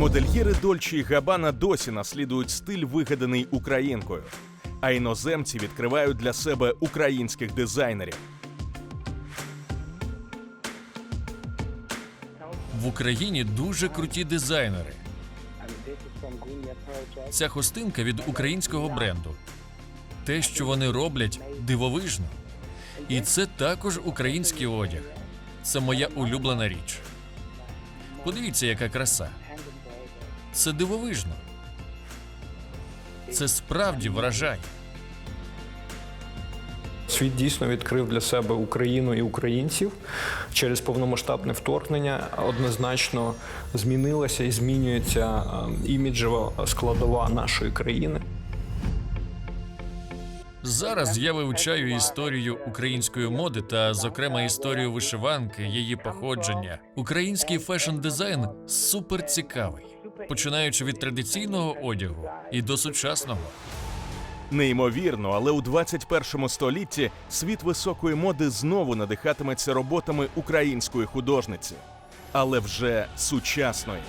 Модельєри Дольче і Габана досі наслідують стиль, вигаданий українкою, а іноземці відкривають для себе українських дизайнерів. В Україні дуже круті дизайнери. Ця хустинка від українського бренду. Те, що вони роблять, дивовижно. І це також український одяг. Це моя улюблена річ. Подивіться, яка краса. Це дивовижно. Це справді вражає. Світ дійсно відкрив для себе Україну і українців через повномасштабне вторгнення. Однозначно змінилася і змінюється е, іміджева складова нашої країни. Зараз я вивчаю історію української моди та, зокрема, історію вишиванки, її походження. Український фешн-дизайн супер цікавий, починаючи від традиційного одягу і до сучасного. Неймовірно, але у 21 столітті світ високої моди знову надихатиметься роботами української художниці, але вже сучасної.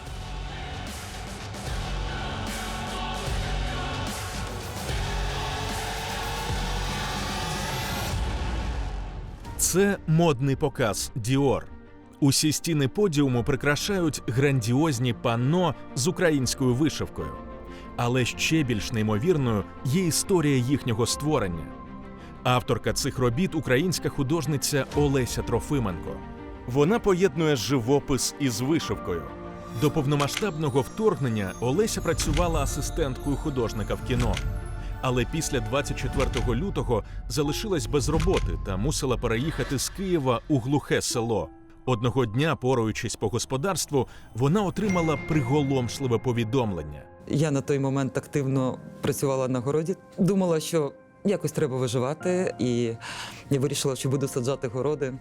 Це модний показ Діор. Усі стіни подіуму прикрашають грандіозні панно з українською вишивкою. Але ще більш неймовірною є історія їхнього створення. Авторка цих робіт українська художниця Олеся Трофименко. Вона поєднує живопис із вишивкою. До повномасштабного вторгнення Олеся працювала асистенткою художника в кіно. Але після 24 лютого залишилась без роботи та мусила переїхати з Києва у глухе село. Одного дня, поруючись по господарству, вона отримала приголомшливе повідомлення. Я на той момент активно працювала на городі. Думала, що якось треба виживати, і я вирішила, що буду саджати городи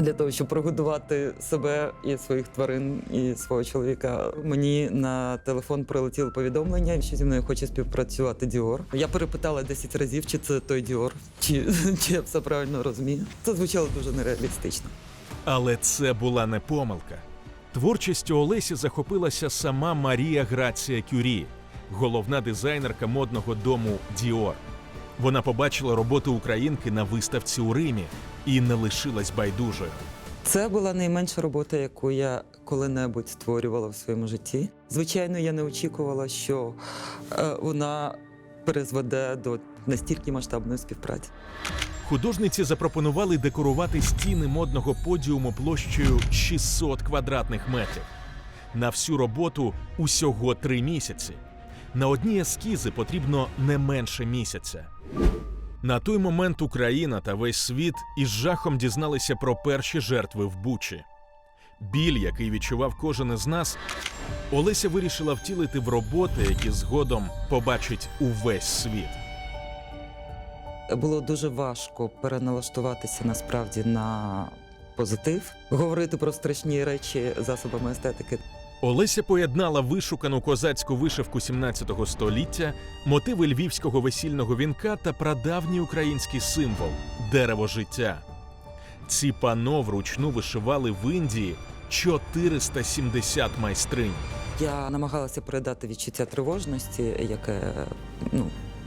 для того, щоб прогодувати себе і своїх тварин, і свого чоловіка. Мені на телефон прилетіло повідомлення, що зі мною хоче співпрацювати Діор. Я перепитала 10 разів, чи це той Діор, чи, чи я все правильно розумію. Це звучало дуже нереалістично. Але це була не помилка. Творчістю Олесі захопилася сама Марія Грація Кюрі, головна дизайнерка модного дому Діор. Вона побачила роботи українки на виставці у Римі і не лишилась байдужою. Це була найменша робота, яку я коли-небудь створювала в своєму житті. Звичайно, я не очікувала, що е, вона призведе до настільки масштабної співпраці. Художниці запропонували декорувати стіни модного подіуму площею 600 квадратних метрів. На всю роботу усього три місяці. На одні ескізи потрібно не менше місяця. На той момент Україна та весь світ із жахом дізналися про перші жертви в Бучі. Біль, який відчував кожен із нас, Олеся вирішила втілити в роботи, які згодом побачить увесь світ. Було дуже важко переналаштуватися насправді на позитив, говорити про страшні речі засобами естетики. Олеся поєднала вишукану козацьку вишивку 17 століття, мотиви львівського весільного вінка та прадавній український символ дерево життя. Ці пано вручну вишивали в Індії 470 майстринь. Я намагалася передати відчуття тривожності, яке ну.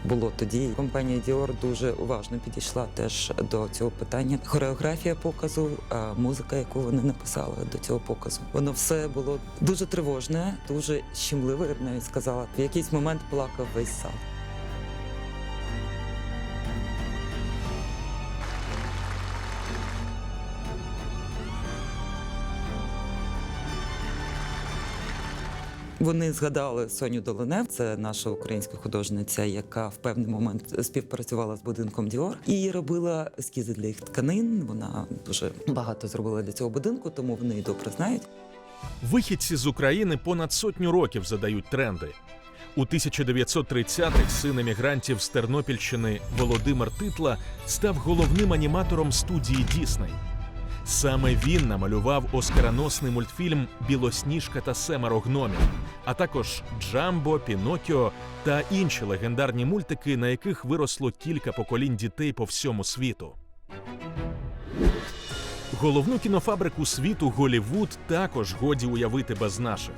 Було тоді. Компанія Діор дуже уважно підійшла теж до цього питання. Хореографія показу, музика, яку вони написали до цього показу. Воно все було дуже тривожне, дуже щемливе, я б навіть сказала. В якийсь момент плакав весь зал. Вони згадали Соню Долинев, це наша українська художниця, яка в певний момент співпрацювала з будинком Діор і робила ескізи для їх тканин. Вона дуже багато зробила для цього будинку, тому вони добре знають. Вихідці з України понад сотню років задають тренди. У 1930-х син емігрантів з Тернопільщини Володимир Титла став головним аніматором студії Дісней. Саме він намалював оскароносний мультфільм Білосніжка та семеро гномів, а також Джамбо, Пінокіо та інші легендарні мультики, на яких виросло кілька поколінь дітей по всьому світу. Головну кінофабрику світу Голівуд також годі уявити без наших.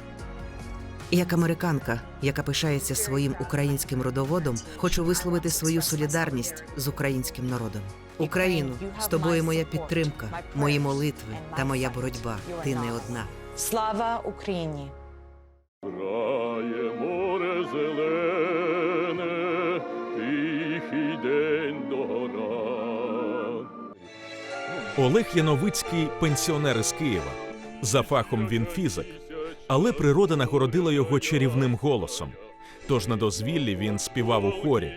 Як американка, яка пишається своїм українським родоводом, хочу висловити свою солідарність з українським народом. Україну, з тобою моя підтримка, мої молитви та моя боротьба. Ти не одна. Слава Україні! Грає море зелене, тихий день догора. Олег Яновицький пенсіонер із Києва. За фахом він фізик, але природа нагородила його чарівним голосом. Тож на дозвіллі він співав у хорі.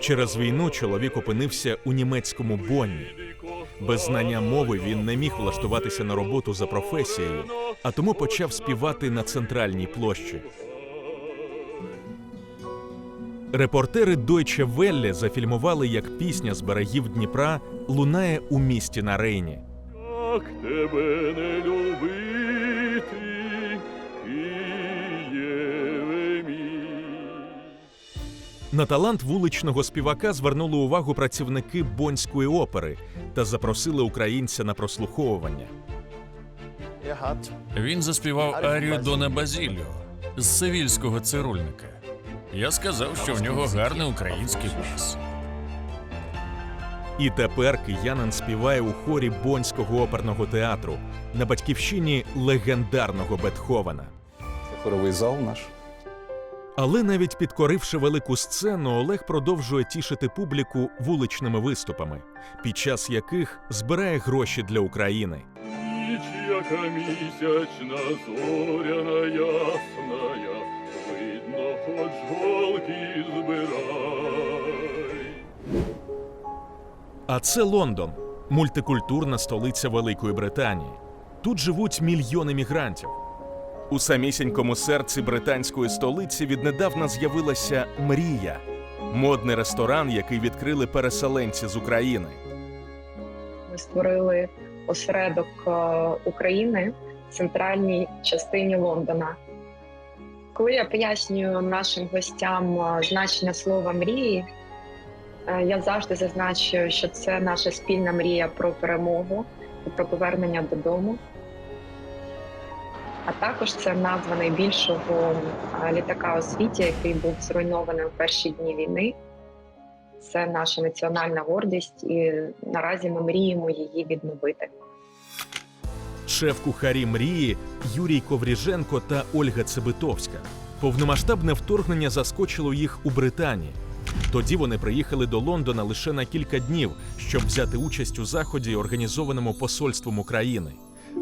Через війну чоловік опинився у німецькому Бонні. Без знання мови він не міг влаштуватися на роботу за професією, а тому почав співати на центральній площі. Репортери Deutsche Welle зафільмували, як пісня з берегів Дніпра лунає у місті на Рейні. Як тебе не любити, На талант вуличного співака звернули увагу працівники Бонської опери та запросили українця на прослуховування. Він заспівав арію Дона Базіліо з севільського цирульника. Я сказав, що в нього гарний український бас. І тепер киянин співає у хорі Бонського оперного театру на батьківщині легендарного Бетховена. Це хоровий зал наш. Але навіть підкоривши велику сцену, Олег продовжує тішити публіку вуличними виступами, під час яких збирає гроші для України. Ніч, яка місячна, зоряна ясная, видно, хоч голки збирай. А це Лондон, мультикультурна столиця Великої Британії. Тут живуть мільйони мігрантів. У самісінькому серці британської столиці віднедавна з'явилася мрія модний ресторан, який відкрили переселенці з України. Ми створили осередок е, України в центральній частині Лондона. Коли я пояснюю нашим гостям е, значення слова мрії, е, я завжди зазначую, що це наша спільна мрія про перемогу і про повернення додому. А також це назва найбільшого літака у світі, який був зруйнований у перші дні війни. Це наша національна гордість, і наразі ми мріємо її відновити. Шеф-кухарі мрії Юрій Ковріженко та Ольга Цебитовська. Повномасштабне вторгнення заскочило їх у Британії. Тоді вони приїхали до Лондона лише на кілька днів, щоб взяти участь у заході, організованому посольством України.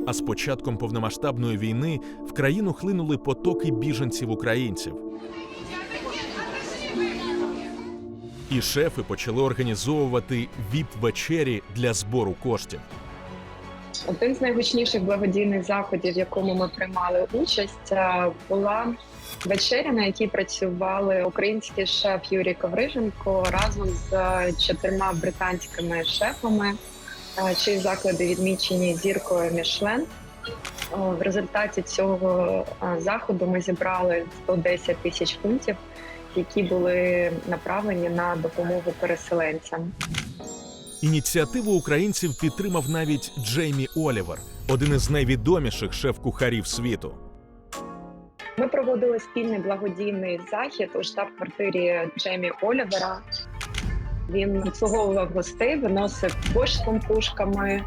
А з початком повномасштабної війни в країну хлинули потоки біженців-українців. І шефи почали організовувати віп-вечері для збору коштів. Один з найгучніших благодійних заходів, в якому ми приймали участь, е, була вечеря, на якій працювали український шеф Юрій Ковриженко разом з е, чотирма британськими шефами, чиї заклади відмічені зіркою Мішлен. В результаті цього заходу ми зібрали 110 тисяч фунтів, які були направлені на допомогу переселенцям. Ініціативу українців підтримав навіть Джеймі Олівер, один із найвідоміших шеф-кухарів світу. Ми проводили спільний благодійний захід у штаб-квартирі Джеймі Олівера. Він обслуговував гостей, виносив борщ з пампушками,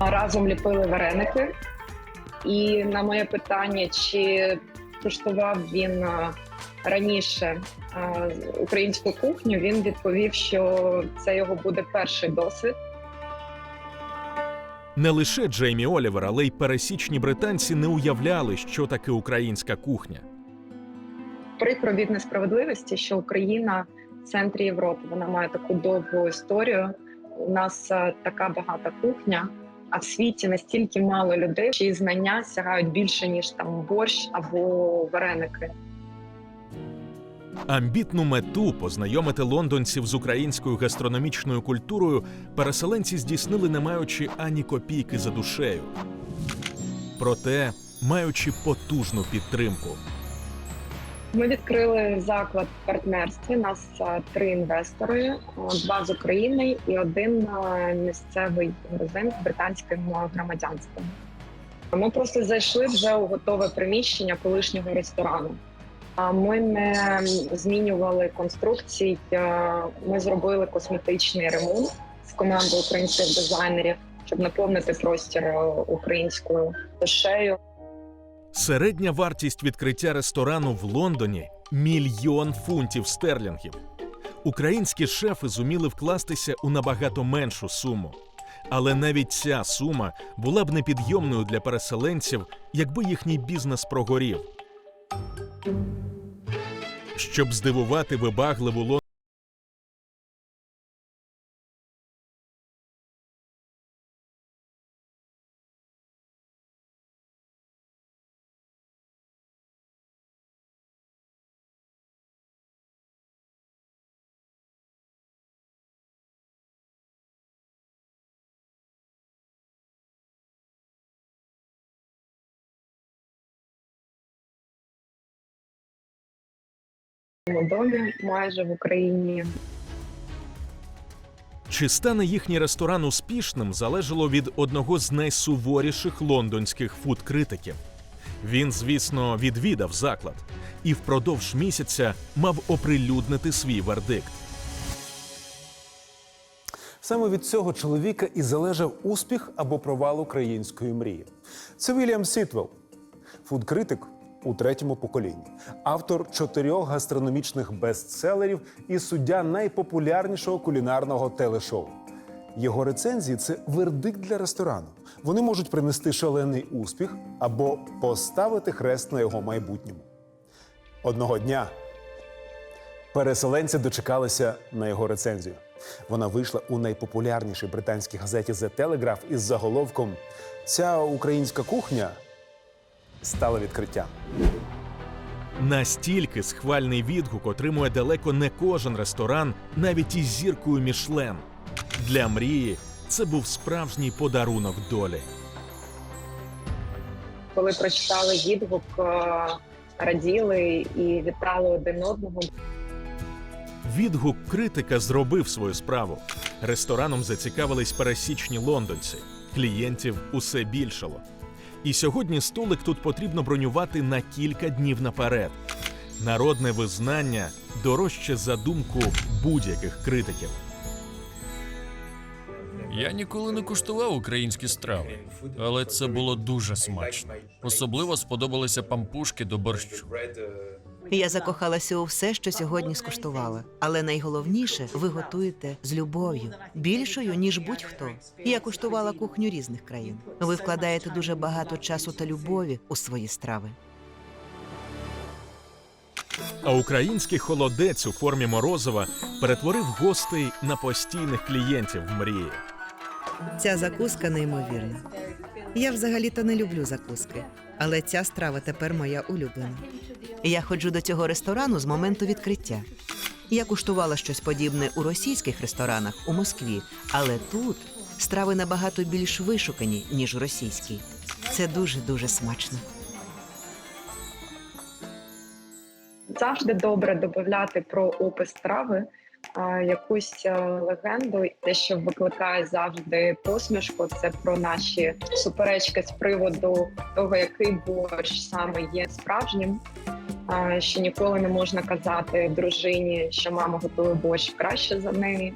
разом ліпили вареники. І на моє питання, чи куштував він раніше українську кухню, він відповів, що це його буде перший досвід. Не лише Джеймі Олівер, але й пересічні британці не уявляли, що таке українська кухня. прикро від несправедливості, що Україна центрі Європи. Вона має таку довгу історію. У нас е, така багата кухня, а в світі настільки мало людей, чиї знання сягають більше ніж там борщ або вареники. Амбітну мету познайомити лондонців з українською гастрономічною культурою переселенці здійснили, не маючи ані копійки за душею. Проте, маючи потужну підтримку. Ми відкрили заклад в партнерстві. Нас е, три інвестори: е, два з України і один е, місцевий грузин з британським громадянством. Ми просто зайшли вже у готове приміщення колишнього ресторану. А ми не змінювали конструкцій. Ми зробили косметичний ремонт з командою українських дизайнерів, щоб наповнити простір українською душею. Середня вартість відкриття ресторану в Лондоні мільйон фунтів стерлінгів. Українські шефи зуміли вкластися у набагато меншу суму. Але навіть ця сума була б непідйомною для переселенців, якби їхній бізнес прогорів. Щоб здивувати вибагливу Лондонську домі майже в Україні. Чи стане їхній ресторан успішним, залежало від одного з найсуворіших лондонських фудкритиків. Він, звісно, відвідав заклад і впродовж місяця мав оприлюднити свій вердикт. Саме від цього чоловіка і залежав успіх або провал української мрії. Це Вільям Сітвелл, фудкритик у третьому поколінні, автор чотирьох гастрономічних бестселерів і суддя найпопулярнішого кулінарного телешоу. Його рецензії це вердикт для ресторану. Вони можуть принести шалений успіх або поставити хрест на його майбутньому. Одного дня Переселенці дочекалися на його рецензію. Вона вийшла у найпопулярнішій британській газеті The Telegraph із заголовком Ця українська кухня стала відкриттям. Настільки схвальний відгук отримує далеко не кожен ресторан, навіть із зіркою Мішлен. Для мрії це був справжній подарунок долі. Коли прочитали відгук, е, раділи і вітали один одного. Відгук критика зробив свою справу. Рестораном зацікавились пересічні лондонці. Клієнтів усе більшало. І сьогодні столик тут потрібно бронювати на кілька днів наперед. Народне визнання дорожче за думку будь-яких критиків. Я ніколи не куштував українські страви, але це було дуже смачно. Особливо сподобалися пампушки до борщу. Я закохалася у все, що сьогодні скуштувала. Але найголовніше, ви готуєте з любов'ю, більшою ніж будь-хто. Я куштувала кухню різних країн. Ви вкладаєте дуже багато часу та любові у свої страви. А український холодець у формі морозива перетворив гостей на постійних клієнтів в мрії. Ця закуска неймовірна. Я взагалі-то не люблю закуски, але ця страва тепер моя улюблена. Я ходжу до цього ресторану з моменту відкриття. Я куштувала щось подібне у російських ресторанах у Москві, але тут страви набагато більш вишукані, ніж у російській. Це дуже дуже смачно. Завжди добре додати про опис страви якусь легенду. Те, що викликає завжди посмішку, це про наші суперечки з приводу того, який борщ саме є справжнім. Що ніколи не можна казати дружині, що мама готує борщ краще за неї.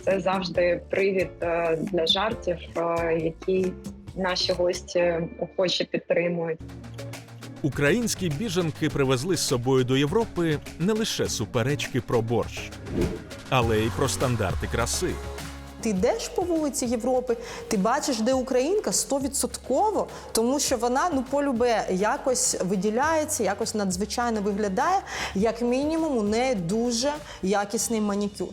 Це завжди привід е, для жартів, е, які наші гості охоче підтримують. Українські біженки привезли з собою до Європи не лише суперечки про борщ, але й про стандарти краси. Ти йдеш по вулиці Європи, ти бачиш, де українка стовідсотково, тому що вона ну полюбе якось виділяється, якось надзвичайно виглядає. Як мінімум, у неї дуже якісний манікюр.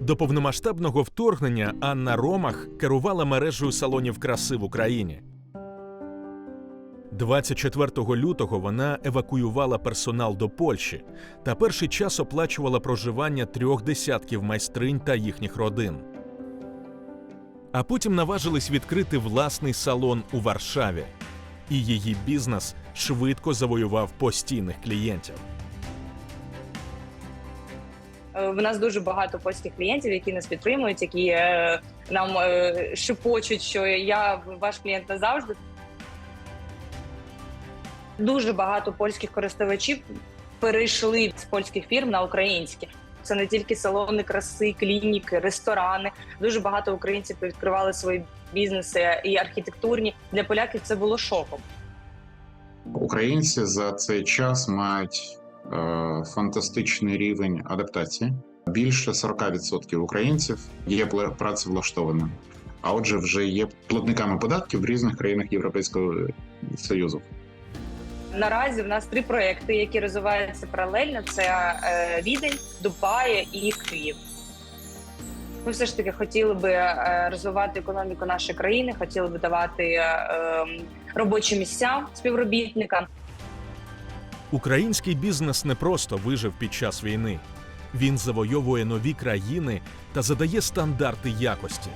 До повномасштабного вторгнення Анна Ромах керувала мережею салонів краси в Україні. 24 лютого вона евакуювала персонал до Польщі та перший час оплачувала проживання трьох десятків майстринь та їхніх родин. А потім наважились відкрити власний салон у Варшаві, і її бізнес швидко завоював постійних клієнтів. Е, В нас дуже багато польських клієнтів, які нас підтримують, які е, нам е, шепочуть, що я ваш клієнт назавжди. Дуже багато польських користувачів перейшли з польських фірм на українські. Це не тільки салони краси, клініки, ресторани. Дуже багато українців відкривали свої бізнеси і архітектурні. Для поляків це було шоком. Українці за цей час мають е, фантастичний рівень адаптації. Більше 40% українців є працевлаштованими, а отже, вже є платниками податків в різних країнах Європейського Союзу. Наразі в нас три проекти, які розвиваються паралельно: це е, Відень, Дубай і Київ. Ми все ж таки хотіли би е, розвивати економіку нашої країни, хотіли би давати е, е, робочі місця співробітникам. Український бізнес не просто вижив під час війни. Він завойовує нові країни та задає стандарти якості.